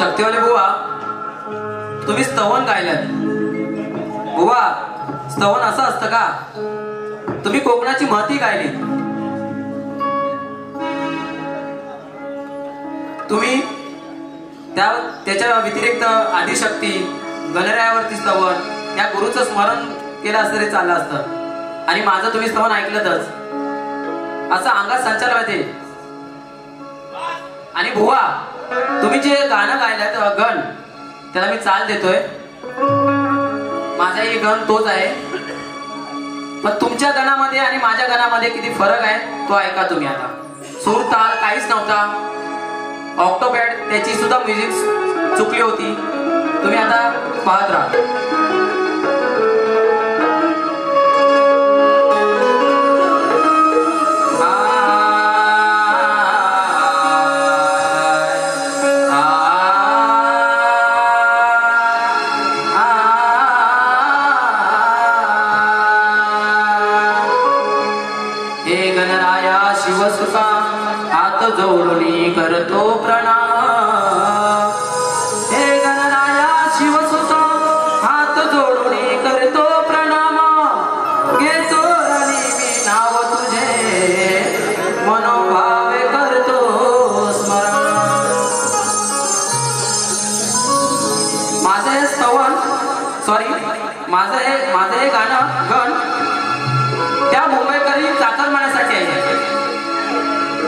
शक्तीवाले बुवा तुम्ही स्तवन गायल्यात बुवा स्तवन असं असतं का? तुम्ही कोकणाची महती गायली. तुम्ही त्या त्याच्या व्यतिरिक्त आदिशक्ती गणरायावरती स्तवन या गुरुचं स्मरण केलं असतं तरी चाललं असतं. आणि माझं तुम्ही स्तवन ऐकलंतच. असं अंगात संचार होते आणि भुवा तुम्ही जे गाणं गायलंय गण त्याला मी चाल देतोय. माझाही गण तोच आहे. पण तुमच्या गणामध्ये आणि माझ्या गणामध्ये किती फरक आहे तो ऐका तुम्ही आता. सूर ताल काहीच नव्हता. ऑक्टोपॅड त्याची सुद्धा म्युझिक चुकली होती. तुम्ही आता पाहत राहा.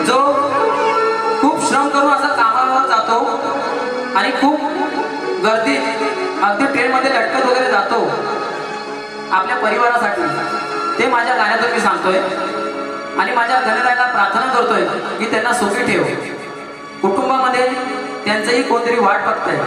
जो खूप श्रम करून असा कामावर जातो आणि खूप गर्दी अगदी ट्रेनमध्ये लटकत वगैरे जातो आपल्या परिवारासाठी. ते माझ्या गाण्यातून मी सांगतोय आणि माझ्या गणरायला प्रार्थना करतोय की त्यांना सुखी ठेव. कुटुंबामध्ये त्यांचंही कोणतरी वाट बघतंय.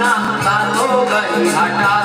ना जातो गई हटा।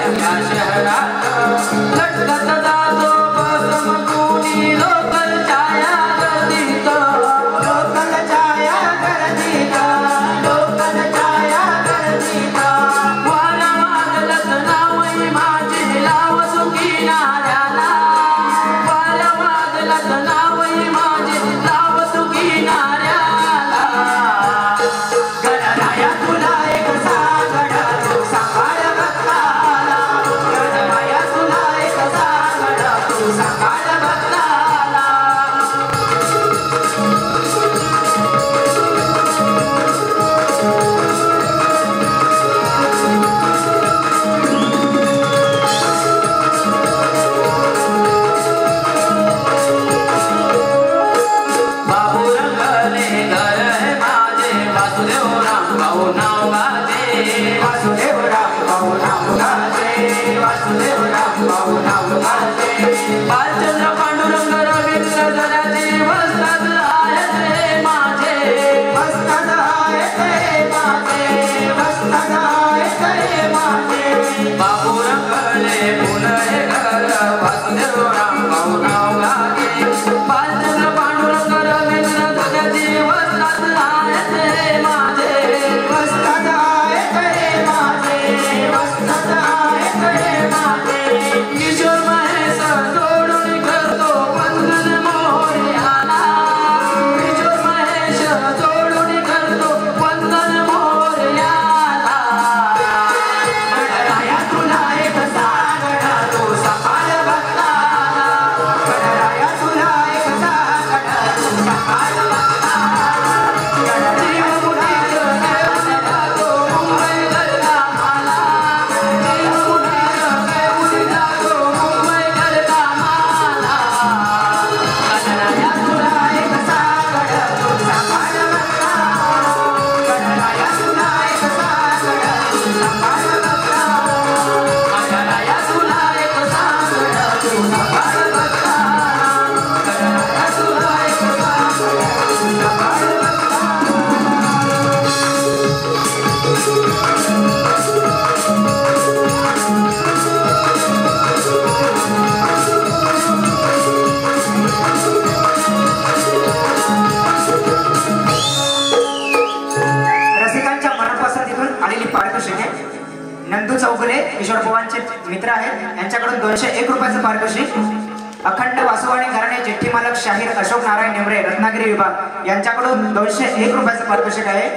感谢大家。नंदू चौगुले किशोर पवारचे मित्र आहेत. यांच्याकडून दोनशे एक रुपयाचं पारितोषिक अखंड वासुवाणी घराणे जेठी मालक शाहीर अशोक नारायण नेमरे रत्नागिरी विभाग. यांच्याकडून दोनशे एक रुपयाचं पारितोषिक आहे.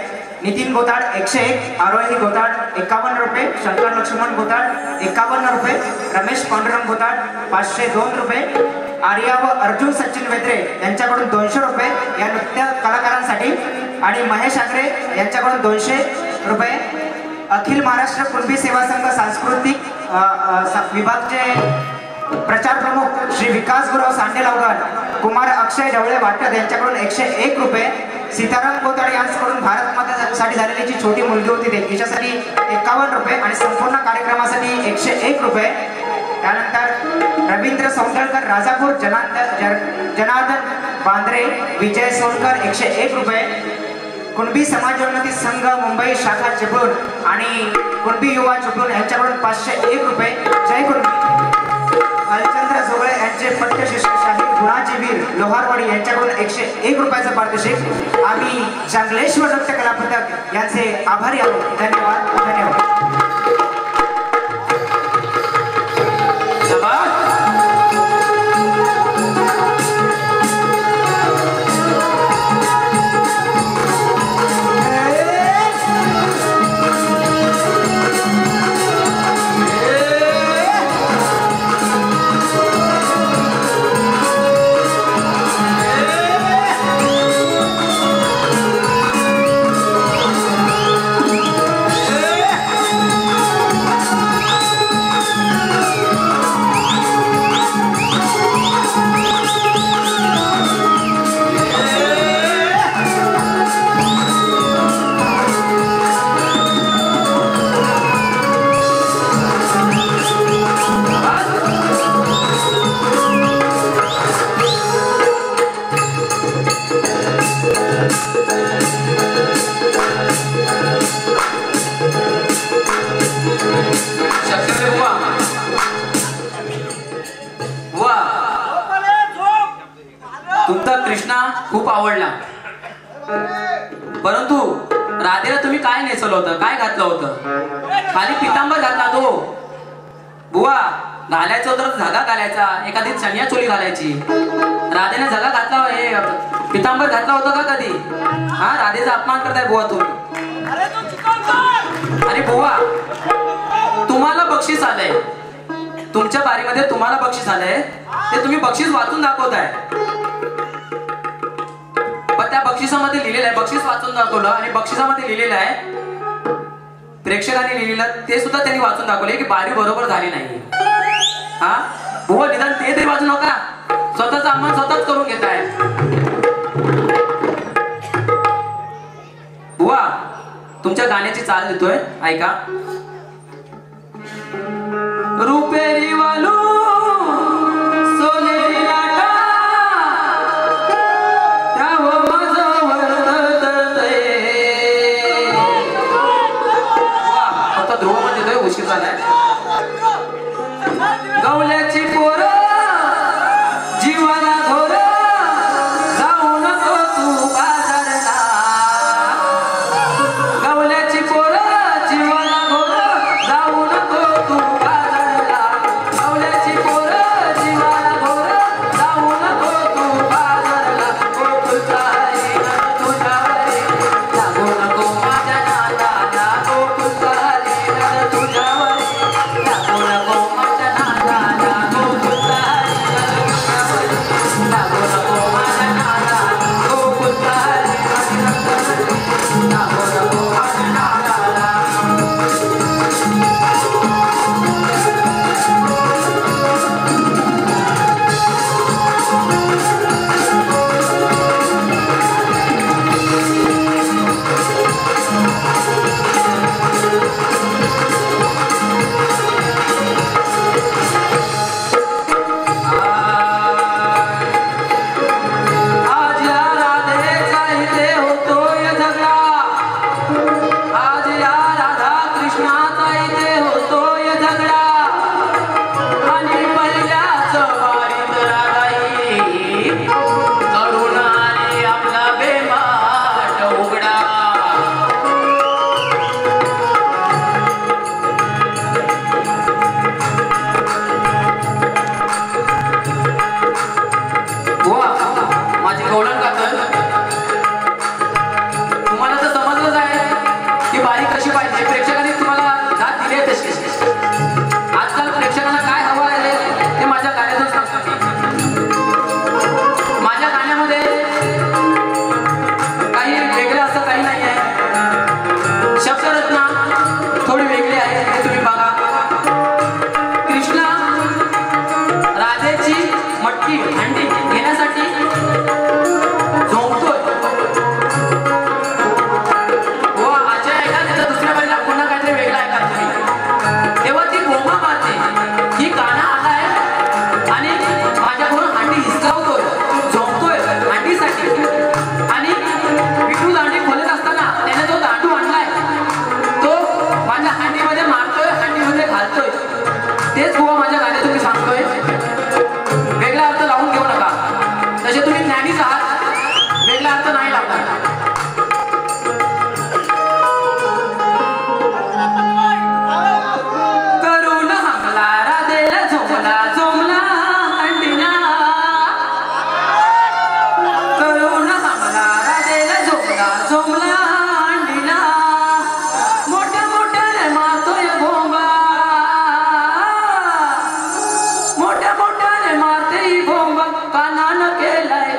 नितीन गोताड एकशे एक. आरोही गोताड एकावन्न रुपये. शंकर लक्ष्मण गोताड एकावन्न रुपये. रमेश पांडुरंग गोताड पाचशे दोन रुपये. आर्या व अर्जुन सचिन वेत्रे यांच्याकडून दोनशे रुपये. या नृत्य कलाकारांसाठी. आणि महेश आगरे यांच्याकडून दोनशे रुपये. अखिल महाराष्ट्र कुणबी सेवा संघ सांस्कृतिक स- विभागचे प्रचार प्रमुख श्री विकास गुरव सांडेलावकर कुमार अक्षय ढवळे वाटत यांच्याकडून एकशे एक रुपये सीताराम गोताडे यांच्याकडून भारत मातेसाठी झालेली जी छोटी मुलगी होती ते तिच्यासाठी एकावन्न रुपये आणि संपूर्ण कार्यक्रमासाठी एकशे एक रुपये. त्यानंतर रवींद्र सौंदळकर राजापूर जनार्दन जनार्दन बांद्रे विजय सोनकर एकशे एक रुपये. कुणबी समाजोन्नती संघ मुंबई शाखा चिपळूण आणि कुणबी युवा चिपळूण यांच्याकडून पाचशे एक रुपये जय कुणबी. हलचंद्र जोगळे यांचे पट्टशिष्य शिष्यशाही गुणाजी वीर लोहारवाडी यांच्याकडून एकशे एक रुपयाचं पारितोषिक. आम्ही चांगलेश्वर नृत्य कला पथक यांचे आभारी आहोत. धन्यवाद. धन्यवाद. तुमचा कृष्णा खूप आवडला. परंतु राधेला तुम्ही काय नेसवलं होतं? काय घातलं होतं? खाली पितांबर घातला तो. बुवा घालायचं तर झगा घालायचा एखादी चनिया चोली घालायची. राधेने झगा घातला हे पितांबर घातला होता का कधी? हा राधेचा अपमान करताय बुवा तुम्ही. अरे बुवा तुम्हाला बक्षीस आलंय. तुमच्या बारीमध्ये तुम्हाला बक्षीस आलंय. ते तुम्ही बक्षीस वाचून दाखवताय. पण त्या बक्षिसामध्ये लिहिलेलं आहे. बक्षीस वाचून दाखवलं आणि बक्षिसामध्ये लिहिलेलं आहे. प्रेक्षकांनी लिहिलेलं ते सुद्धा त्यांनी वाचून दाखवले. की बारी बरोबर झाली नाही. हा? बुवा निदान ते तरी वाचू नका. स्वतःचा अपमान स्वतःच करून घेत आहे. बुवा तुमच्या गाण्याची चाल देतोय. ऐका. रुपेरी वालू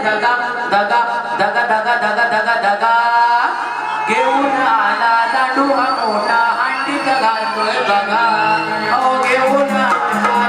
धगा धगा धगा धगा धगा धगा धगा घेऊन आला लाडू हा मोठा अंडी घालतोय बघा. हो घेऊन आला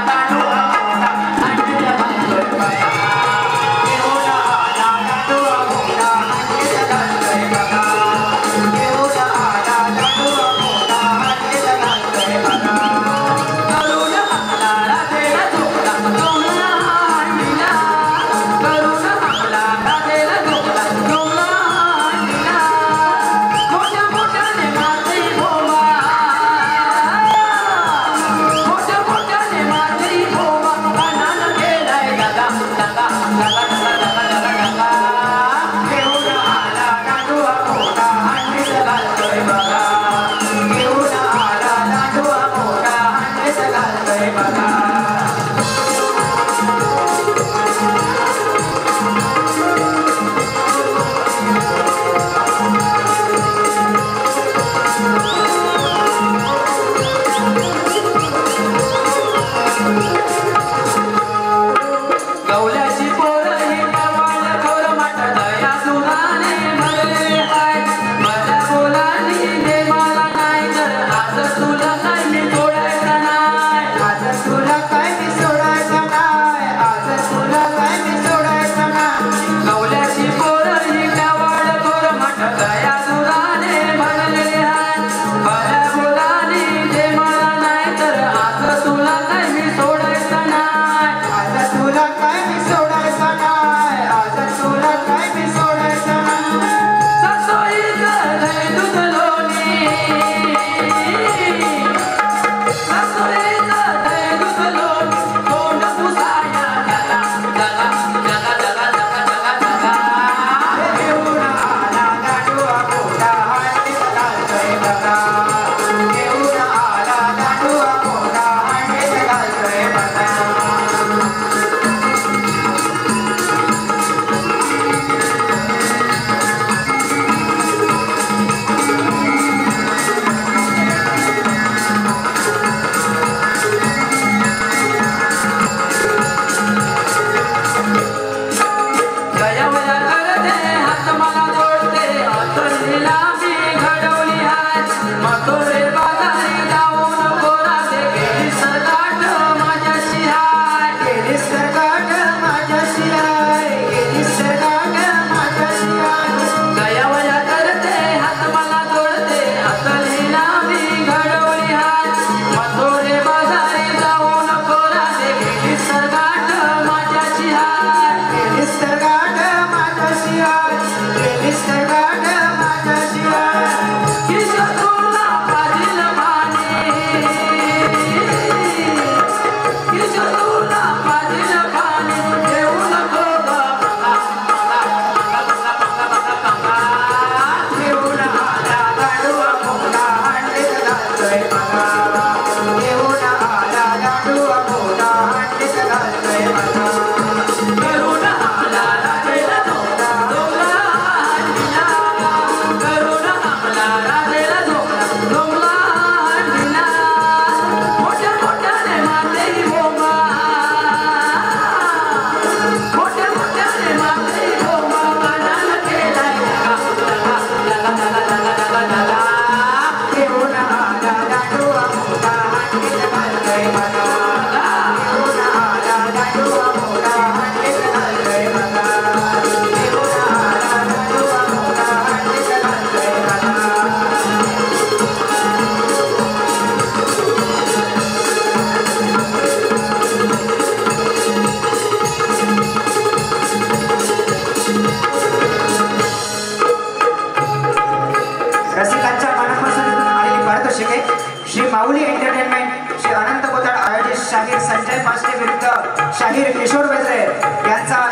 मातोश्रीला मी घडवली आज. मातोश्री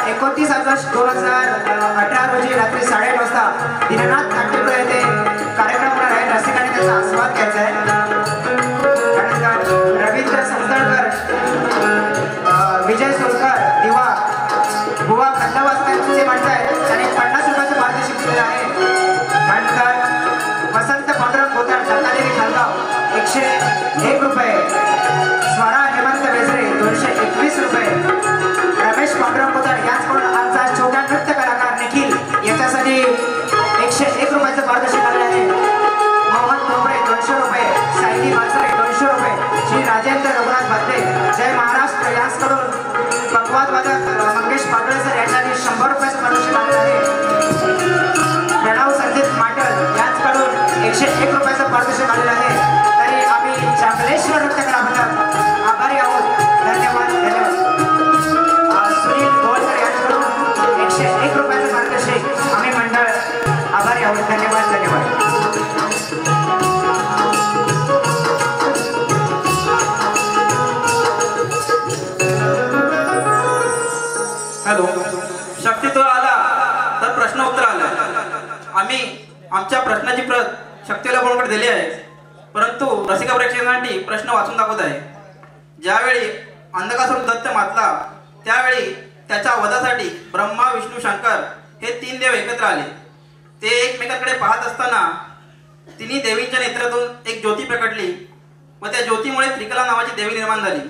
एकोणतीस ऑगस्ट दोन हजार अठरा रोजी रात्री साडेआठ वाजता दीननाथ नाट्यगृह येथे कार्यक्रम होणार आहे. रसिकांनी त्याचा आस्वाद घ्यायचा आहे. रवींद्र संतळकर विजय सोलकर दिवा बुवा खंडवासकांचे माणसं आहेत आणि पन्नास रुपयाचं मार्ग केलेलं आहे. त्यानंतर वसंत पांडुरंग बोतार दत्तादेवी खालगाव एकशे एक रुपये. स्वरा हेमंत बेसरे दोनशे एकवीस रुपये. रमेश पांडुरंग बोतार याचकडून आमचा छोटा नृत्य कलाकार निखिल याच्यासाठी एकशे एक रुपयाचं मार्गदर्शन आलेलं आहे मोहन डोंबरे दोनशे रुपये. सायली मासरे दोनशे रुपये. श्री राजेंद्र रघुनाथ भाते जय महाराष्ट्र. यांच्याकडून पकवाद वादक मंगेश पाटोळे सर यांच्यासाठी शंभर रुपयाचं मार्गदर्शन आलेलं आहे प्रणव संदीप माटल यांच्याकडून एकशे एक रुपयाचं पारितोषिक आलेलं आहे. आमच्या प्रश्नाची प्रत शक्तीला बोलकडे दिली आहे. परंतु रसिका प्रेक्षकांसाठी प्रश्न वाचून दाखवत आहे. ज्यावेळी अंधकासूर दत्त मातला त्यावेळी त्याच्या वधासाठी ब्रह्मा विष्णू शंकर हे तीन देव एकत्र आले. ते एकमेकांकडे पाहत असताना तिन्ही देवींच्या नेत्रातून एक ज्योती प्रकटली व त्या ज्योतीमुळे त्रिकला नावाची देवी निर्माण झाली.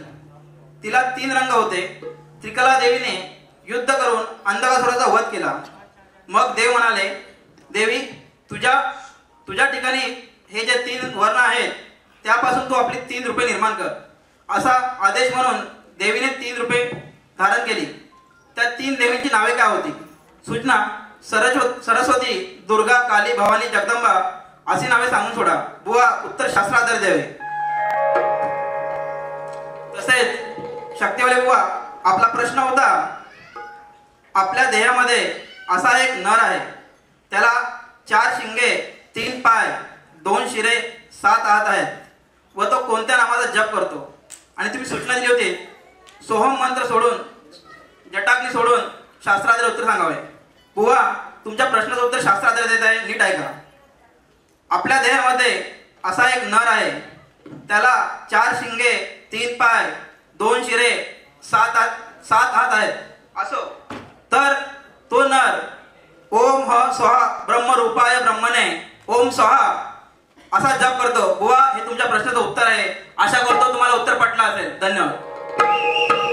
तिला तीन रंग होते. त्रिकला देवीने युद्ध करून अंधकासुराचा वध केला. मग देव म्हणाले देवी तुझ्या तुझ्या ठिकाणी हे जे तीन वर्ण आहेत त्यापासून तू आपली तीन रुपये निर्माण कर. असा आदेश म्हणून देवीने तीन रुपये धारण केली. त्या तीन देवींची नावे काय होती? सूचना सरस्व सरस्वती दुर्गा काली भवानी जगदंबा अशी नावे सांगून सोडा. बुवा उत्तर शास्त्राधार द्यावे. तसेच शक्तीवाले बुवा आपला प्रश्न होता आपल्या देहामध्ये असा एक नर आहे त्याला चार शिंगे तीन पाय दोन शिरे सात हात आहेत. व तो कोणत्या नावाचा जप करतो? आणि तुम्ही सूचना दिली होती. सोहम मंत्र सोडून जटाग्नी सोडून शास्त्राधारे उत्तर सांगावे. बुवा तुमच्या प्रश्नाचं उत्तर शास्त्राधारे देत आहे नीट ऐका. आपल्या देहामध्ये असा एक नर आहे. त्याला चार शिंगे तीन पाय दोन शिरे सात हात सात हात आहेत. असो. तर तो नर ओम ह स्वाहा ब्रह्म रूपाय ब्रह्मने ओम स्वहा असा जप करतो. बुवा हे तुमच्या प्रश्नाचं उत्तर आहे. आशा करतो तुम्हाला उत्तर पटलं असेल. धन्यवाद.